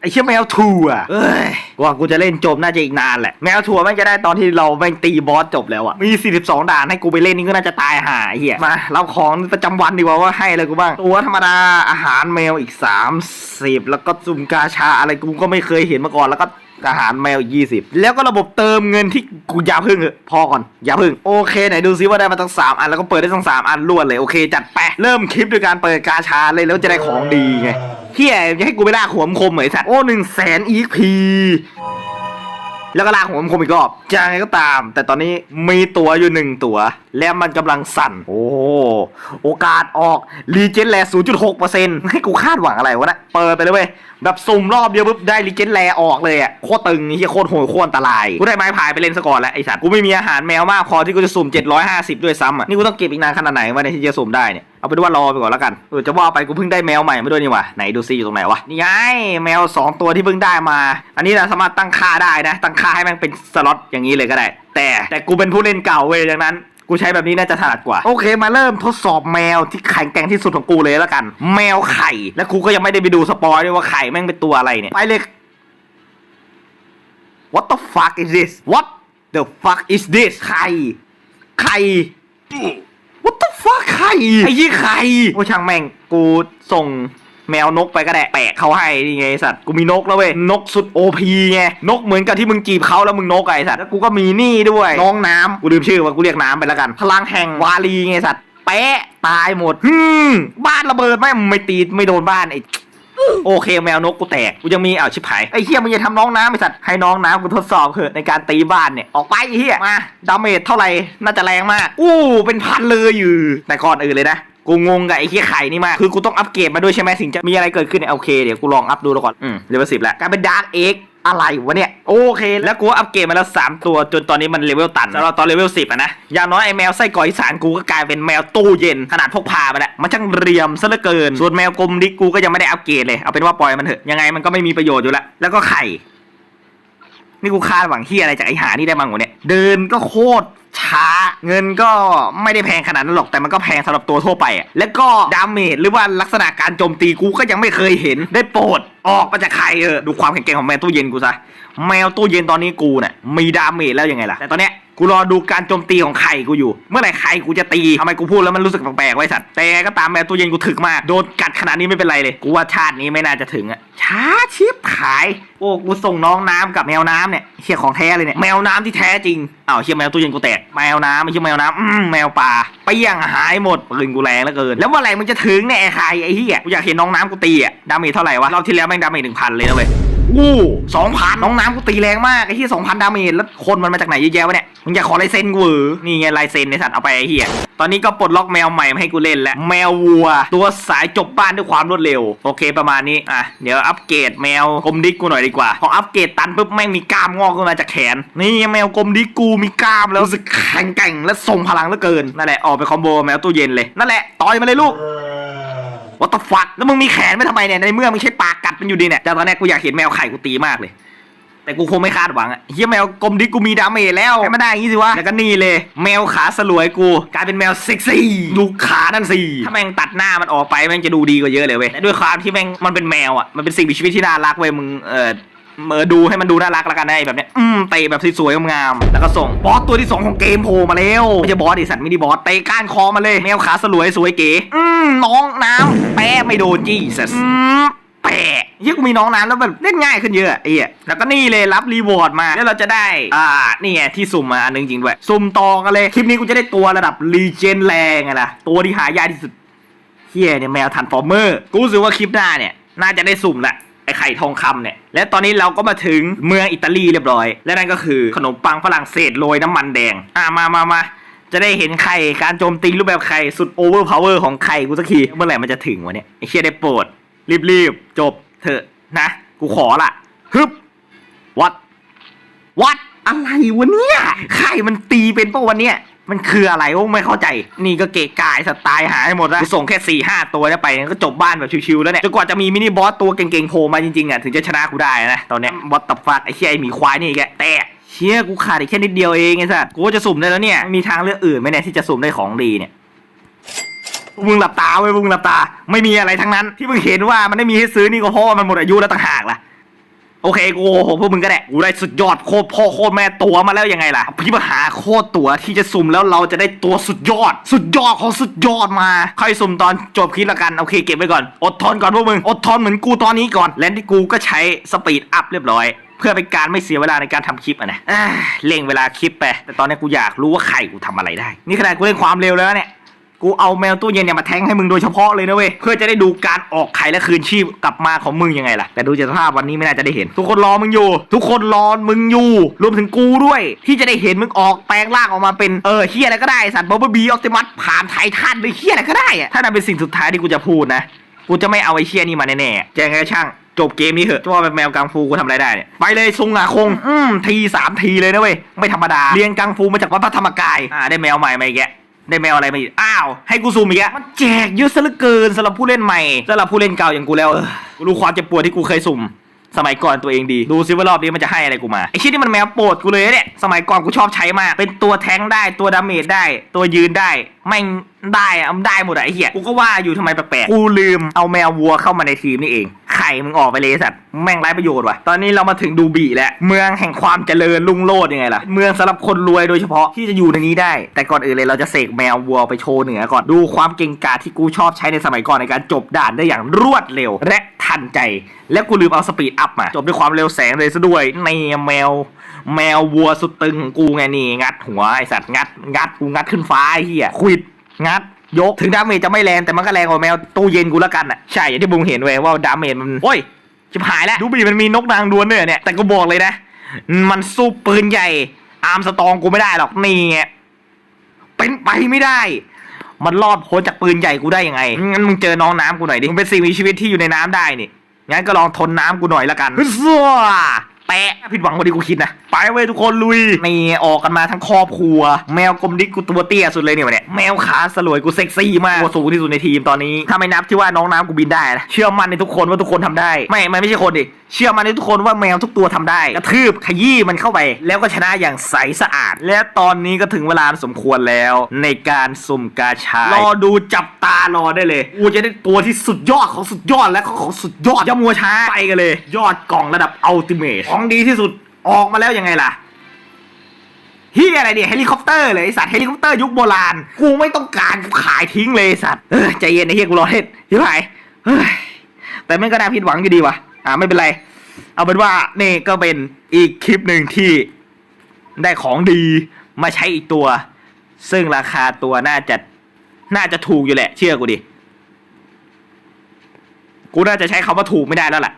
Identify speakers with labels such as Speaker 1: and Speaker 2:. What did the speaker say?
Speaker 1: ไอ้เชี่ยแมวทัวร์เอ้ยกว่ากูจะเล่นจบน่าจะอีกนานแหละ แมวทัวร์แม่งจะได้ตอนที่เราแม่งตีบอสจบแล้วอะมี 42 ด่านให้กูไปเล่นนี่ก็น่าจะตายห่าไอ้เหี้ย มาเราของประจำวันดีกว่าว่าให้อะไรกูบ้าง ตัวธรรมดาอาหารแมวอีก 30 แล้วก็ซุ่มกาชาอะไรกูก็ไม่เคยเห็นมาก่อนแล้วก็ ทหารแมว20แล้วก็ระบบเติมเงินที่กูอย่าพึ่งเถอะพอก่อนอย่าพึ่งโอเคไหนดูซิว่าได้มาตั้งสามอันแล้วก็เปิดได้ตั้งสามอันรวดเลยโอเคจัดไปเริ่มคลิปด้วยการเปิดกาชาเลยแล้วจะได้ของดีไงเฮียจะให้กูไปล่าหัวมคมเหมยสัตว์โอ้หนึ่งแสนอีพี แล้วก็ลากหัวมันคมอีกรอบจะยังไงก็ตาม แต่ตอนนี้มีตัวอยู่หนึ่งตัว และมันกำลังสั่น โอ้โหโอกาสออกรีเจนแล0.6%ให้กูคาดหวังอะไรวะนะเปิดไปเลยเว้ยแบบสุ่มรอบเดียวปุ๊บได้รีเจนแลออกเลยอะโคตรตึงเฮียโคตรโหดโคตรอันตรายกูได้ไม้พายไปเล่นซะก่อนแล้วไอ้สัตว์กูไม่มีอาหารแมวมากพอที่กูจะสุ่ม750 ด้วยซ้ำอะนี่กูต้องเก็บอีกนานขนาดไหนวะเนี่ยที่จะสุ่มได้เนี่ย เอาเป็นว่ารอไปก่อนแล้วกันเออจะว่าไปกูเพิ่งได้แมวใหม่มาด้วยนี่ว่าไหนดูซิอยู่ตรงไหนวะนี่ไงแมวสองตัวที่เพิ่งได้มา อันนี้เราสามารถตั้งค่าได้นะ ตั้งค่าให้ม่งเป็นสล็อตอย่างนี้เลยก็ได้ แต่แต่กูเป็นผู้เล่นเก่าเว้ยดังนั้นกูใช้แบบนี้น่าจะถนัดกว่า โอเคมาเริ่มทดสอบแมวที่แข็งแกร่งที่สุดของกูเลยแล้วกัน แมวไข่ และกูก็ยังไม่ได้ไปดูสปอยด้วยว่าไข่แม่งเป็นตัวอะไรเนี่ย ไปเลย What the fuck is this What the fuck is this ไข่ ไข่ What the fuck ไข่ไอ้ยี่ไข่โอ้ช่างแม่งกูส่งแมวนกไปก็ได้แปะเขาให้นี่ไงไอ้สัตว์กูมีนกแล้วเว้ยนกสุดโอพีไงนกเหมือนกับที่มึงจีบเขาแล้วมึงนกไงไอ้สัตว์แล้วกูก็มีนี่ด้วยน้องน้ำกูลืมชื่อว่ากูเรียกน้ำไปแล้วกัน พลังแห่งวาลีไงไอ้สัตว์แปะตายหมดฮึมบ้านระเบิดไหมไม่ตีไม่โดนบ้านไอ้ โอเคแมวนกกูแตกกูยังมีอ้าวชิบหายไอ้เฮียมึงอย่าทำน้องน้ำไอ้สัตว์ให้น้องน้ำกูทดสอบเถอะในการตีบ้านเนี่ยออกไปไอ้เฮียมาดาเมจเท่าไหร่น่าจะแรงมาก อู้เป็นพันเลยอยู่แต่ก่อนอื่นเลยนะกูงงกับไอ้เฮียไข่นี่มาก คือกูต้องอัปเกรดมาด้วยใช่ไหมถึงจะมีอะไรเกิดขึ้นเนี่ยโอเค เดี๋ยวกูลองอัพดูแล้วก่อน อืมเลเวลสิบแล้วกลายเป็นดาร์กเอ็ก อะไรวะเนี่ย โอเค แล้วกูอัปเกรดมาแล้วสามตัว จนตอนนี้มันเลเวลตันแล้วตอนเลเวลสิบอะนะ อย่างน้อยไอ้แมวไส้กรอกอีสานกูก็กลายเป็นแมวตู้เย็นขนาดพกพาไปแล้วมันช่างเรียมซะเหลือเกิน ส่วนแมวกลมดิกกูก็ยังไม่ได้อัปเกรดเลย เอาเป็นว่าปล่อยมันเถอะยังไงมันก็ไม่มีประโยชน์อยู่แล้วแล้วก็ไข่ นี่กูคาดหวังที่อะไรจากไอ้หานี่ได้บ้างวะเนี่ยเดินก็โคตรช้าเงินก็ไม่ได้แพงขนาดนั้นหรอกแต่มันก็แพงสำหรับตัวทั่วไปอะแล้วก็ดาเมจหรือว่าลักษณะการโจมตีกูก็ยังไม่เคยเห็นได้โปรด ออกมาจากใครเออดูความแข็งแกร่งของแมวตู้เย็นกูซะแมวตู้เย็นตอนนี้กูเนี่ยมีดาเมจแล้วยังไงล่ะแต่ตอนเนี้ยกูรอดูการโจมตีของไข่กูอยู่ เมื่อไหร่ไข่กูจะตีทำไมกูพูดแล้วมันรู้สึกแปลกๆไว้สัตว์แต่ก็ตามแมวตู้เย็นกูถึกมากโดนกัดขนาดนี้ไม่เป็นไรเลย กูว่าชาตินี้ไม่น่าจะถึงอะช้าชิบขาย โอ้กูส่งน้องน้ำกับแมวน้ำเนี่ยเชี่ยของแท้เลยเนี่ยแมวน้ำที่แท้จริงอ้าวเชี่ยแมวตู้เย็นกูแตกแมวน้ำไม่ใช่แมวน้ำอืมแมวป่าไปย่างหายหมดปืนกูแรงเหลือเกิน แล้วเมื่อไหร่มึงจะถึงเนี่ยไอ้ใครไอ้เหี้ยกูอยากเห็นน้องน้ำกูตีอะดาเมจเท่าไหร่วะรอบที่แล้วแม่งดาเมจหนึ่งพันเลยนะเว้ยอู้สองพันน้องน้ำกูตีแรงมากไอ้ที่สองพันดาเมจแล้วคนมันมาจากไหนเยอะแยะวะเนี่ยมึงอยากขอลายเซ็นกูเหรอนี่ไงลายเซ็นในสัตว์เอาไปไอ้เหี้ยตอนนี้ก็ปลดล็อกแมวใหม่มาให้กูเล่นแล้วแมววัว ตัวสายจบบ้านด้วยความรวดเร็ว โอเคประมาณนี้อะเดี๋ยวอัปเกรดแมวกลมดิกกูหน่อยดีกว่าพออัปเกรดตันปุ๊บแม่งมีกล้ามงอกขึ้นมาจากแขน นี่แมวกลมดิกกูมีกล้ามแล้วรู้สึกแข็งแกร่งและทรงพลังเหลือเกินนั่นแหละออกไปคอมโบแมวตู้เย็นเลยนั่นแหละต่อยมาเลยลูก วัตฟักแล้วมึงมีแขนไม่ทำไมเนี่ย ในเมื่อมึงใช้ปากกัดมันอยู่ดีเนี่ยแต่ตอนแรกกูอยากเห็นแมวไข่กูตีมากเลย แต่กูคงไม่คาดหวังอะเฮียแมวกลมดิกูมีดาเมจแล้วให้ไม่ได้อย่างงี้สิวะ แล้วก็นี่เลย แมวขาสลวยกูกลายเป็นแมวเซ็กซี่ ดูขานั่นสิ ถ้าแม่งตัดหน้ามันออกไปแม่งจะดูดีกว่าเยอะเลยเว้ยและด้วยความที่แม่งมันเป็นแมวอะมันเป็นสิ่งมีชีวิตที่น่ารักเว้ยมึงเออ เมอดูให้มันดูน่ารักแล้วกันนะไอ้แบบเนี้ยอืมเตะแบบสวยๆงามๆแล้วก็ส่งบอสตัวที่สองของเกมโผล่มาแล้วไม่ใช่บอสดิสัตว์มินิบอสเตะก้านคอมาเลยแมวขาสลวยสวยเก๋อืมน้องน้ำแปะไม่โดนจี้สัสอืมแปะเฮียกูมีน้องน้ำแล้วแบบเล่นง่ายขึ้นเยอะไอ้เหี้ยแล้วก็นี่เลยรับรีวอร์ดมาแล้วเราจะได้ อ่า นี่ไงที่สุ่มมาอันนึงจริงด้วย สุ่มตองกันเลย คลิปนี้กูจะได้ตัวระดับรีเจนแรงไงล่ะ ตัวที่หายากที่สุดเฮียเนี่ยแมวทันฟอร์เมอร์ กูรู้สึกว่าคลิปหน้าเนี่ย น่าจะได้สุ่มแหละ ไอไข่ทองคำเนี่ย และตอนนี้เราก็มาถึงเมืองอิตาลีเรียบร้อย และนั่นก็คือขนมปังฝรั่งเศสโรยน้ำมันแดง อ่ามามามาจะได้เห็นไข่การโจมตีรูปแบบไข่สุดโอเวอร์พาวเวอร์ของไข่กูสักทีเมื่อไหร่มันจะถึงวะเนี่ยไอเชี่ยได้โปรด รีบๆ จบเถอะนะ กูขอละฮึบวัดวัดอะไรวะเนี่ยไข่มันตีเป็นปะวันเนี้ย มันคืออะไรวะไม่เข้าใจ นี่ก็เกะกายสไตล์หายหมดแล้วส่งแค่สี่ห้าตัวเนี่ยไปก็จบบ้านแบบชิวๆแล้วเนี่ยจนกว่าจะมีมินิบอสตัวเก่งๆโผล่มาจริงๆอะถึงจะชนะกูได้นะตอนเนี้ยบอสตับฟักไอ้เชี่ยไอ้หมีควายนี่แกแต่เชี่ยกูขาดอีกแค่นิดเดียวเองไอ้สัสกูจะสุ่มได้แล้วเนี่ยมีทางเลือกอื่นไหมเนี่ยที่จะสุ่มได้ของดีเนี่ยมึงหลับตาไว้มึงหลับตา ไม่มีอะไรทั้งนั้น ที่มึงเห็นว่ามันไม่มีให้ซื้อนี่ก็เพราะว่ามันหมดอายุแล้วต่างหากล่ะ โอเคกูโหพวกมึงก็ได้กูได้สุดยอดโคตรพ่อโคตรแม่ตัวมาแล้วยังไงล่ะพี่มาหาโคตรตัวที่จะสุ่มแล้วเราจะได้ตัวสุดยอด สุดยอดของสุดยอดมาค่อยสุ่มตอนจบคลิปละกันโอเคเก็บไว้ก่อน อดทนก่อนพวกมึงอดทนเหมือนกูตอนนี้ก่อนและที่กูก็ใช้สปีดอัพเรียบร้อยเพื่อเป็นการไม่เสียเวลาในการทำคลิปอะนะเร่งเวลาคลิปไปแต่ตอนนี้กูอยากรู้ว่าไข่กูทำอะไรได้ นี่ขนาดกูเล่นความเร็วแล้วเนี่ย กูเอาแมวตู้เย็นเนี่ยมาแทงให้มึงโดยเฉพาะเลยนะเว้ยเพื่อจะได้ดูการออกไข่และคืนชีพกลับมาของมึงยังไงล่ะ แต่ดูจากสภาพวันนี้ไม่น่าจะได้เห็น ทุกคนรอมึงอยู่ ทุกคนรอมึงอยู่ รวมถึงกูด้วย ที่จะได้เห็นมึงออกแปลงร่างออกมาเป็นเออเฮียอะไรก็ได้สัตว์บอบบี้ออติมัสผ่านไททันหรือเฮียอะไรก็ได้อะถ้านั่นเป็นสิ่งสุดท้ายที่กูจะพูดนะกูจะไม่เอาไอ้เชี่ยนี่มาแน่ๆจะยังไงก็ช่างจบเกมนี้เถอะจะว่าเป็นแมวกังฟูกูทำอะไรได้เนี่ยไปเลยซุงอาคง อืมทีสามทีเลยนะเว้ยไม่ธรรมดาเรียนกังฟูมาจากวัดพระธรรมกายอ่าได้แมวใหม่มาอีกแก ได้แมวอะไรมาอีก อ้าว ให้กูซูมอีกแกะมันแจกเยอะซะเหลือเกินสำหรับผู้เล่นใหม่สำหรับผู้เล่นเก่าอย่างกูแล้วเออกูรู้ความเจ็บปวดที่กูเคยสุ่มสมัยก่อนตัวเองดี ดูซิว่ารอบนี้มันจะให้อะไรกูมา ไอชิ้นนี่มันแมวโปรดกูเลยเนี่ย สมัยก่อนกูชอบใช้มาก เป็นตัวแทงได้ ตัวดาเมจได้ ตัวยืนได้แม่ได้อะได้หมดอะไอเหี้ย กูก็ว่าอยู่ทำไมแปลกๆ กูลืมเอาแมววัวเข้ามาในทีมนี่เอง ไข่มึงออกไปเลยไอ้สัตว์แม่งไร้ประโยชน์ว่ะตอนนี้เรามาถึงดูบีแล้วเมืองแห่งความเจริญรุ่งโรจน์ยังไงล่ะ เมืองสำหรับคนรวยโดยเฉพาะที่จะอยู่ในนี้ได้ แต่ก่อนอื่นเลยเราจะเสกแมววัวไปโชว์เหนือก่อนดูความเก่งกาจที่กูชอบใช้ในสมัยก่อนในการจบด่านได้อย่างรวดเร็ว และทันใจ และกูลืมเอาสปีดอัพมา จบด้วยความเร็วแสงเลยซะด้วยในแมว แมววัวสุดตึงของกูไงนี่งัดหัวไอสัตว์งัดงัดกูงัดขึ้นฟ้าไอ้เหี้ยควิดงัด ยกถึงดาเมจจะไม่แรงแต่มันก็แรงกว่าแมวตู้เย็นกูละกันอะใช่อย่างที่บุงเห็นเว้ยว่าดาเมจมันโอ้ยชิบหายแล้วดูบีมันมีนกนางดวลด้วยเนี่ยแต่กูบอกเลยนะ มันสู้ปืนใหญ่ อาร์มสตองกูไม่ได้หรอกนี่ไงเป็นไปไม่ได้ มันรอดพ้นจากปืนใหญ่กูได้ยังไงงั้นมึงเจอน้องน้ำกูหน่อยดิมึงเป็นสิ่งมีชีวิตที่อยู่ในน้ำได้นี่งั้นก็ลองทนน้ำกูหน่อยละกันซัว แปะผิดหวังกว่าที่กูคิดนะไปเว้ยทุกคนลุยนี่ออกกันมาทั้งครอบครัว แมวกลมดิกกูตัวเตี้ยสุดเลยเนี่ยวันเนี่ยแมวขาสลวยกูเซ็กซี่มากตัวสูงที่สุดในทีมตอนนี้ถ้าไม่นับที่ว่าน้องน้ำกูบินได้นะเชื่อมั่นในทุกคนว่าทุกคนทำได้ ไม่ไม่ไม่ใช่คนดิเชื่อมั่นในทุกคนว่าแมวทุกตัวทำได้กระทืบขยี้มันเข้าไป แล้วก็ชนะอย่างใสสะอาด และตอนนี้ก็ถึงเวลาสมควรแล้ว ในการสุ่มกาชารอดูจับตารอได้เลยกูจะได้ตัวที่สุดยอดของสุดยอดและก็ของสุดยอดอย่ามัวช้าไปกันเลย ยอดกล่องระดับอัลติเมทของดีที่สุดออกมาแล้วยังไงล่ะเฮียอะไรเนี่ยเฮลิคอปเตอร์เลยสัตว์เฮลิคอปเตอร์ยุคโบราณกูไม่ต้องการขายทิ้งเลยสัตว์เออใจเย็นไอ้เฮียกูรอเล่นเฮ้ยเฮ้ยแต่ไม่ก็น่าผิดหวังอยู่ดีว่ะอ่าไม่เป็นไร เอาเป็นว่านี่ก็เป็นอีกคลิปหนึ่งที่ได้ของดีมาใช้อีกตัว ซึ่งราคาตัวน่าจะน่าจะถูกอยู่แหละ เชื่อกูดิ กูน่าจะใช้คำว่าถูกไม่ได้แล้วแหละ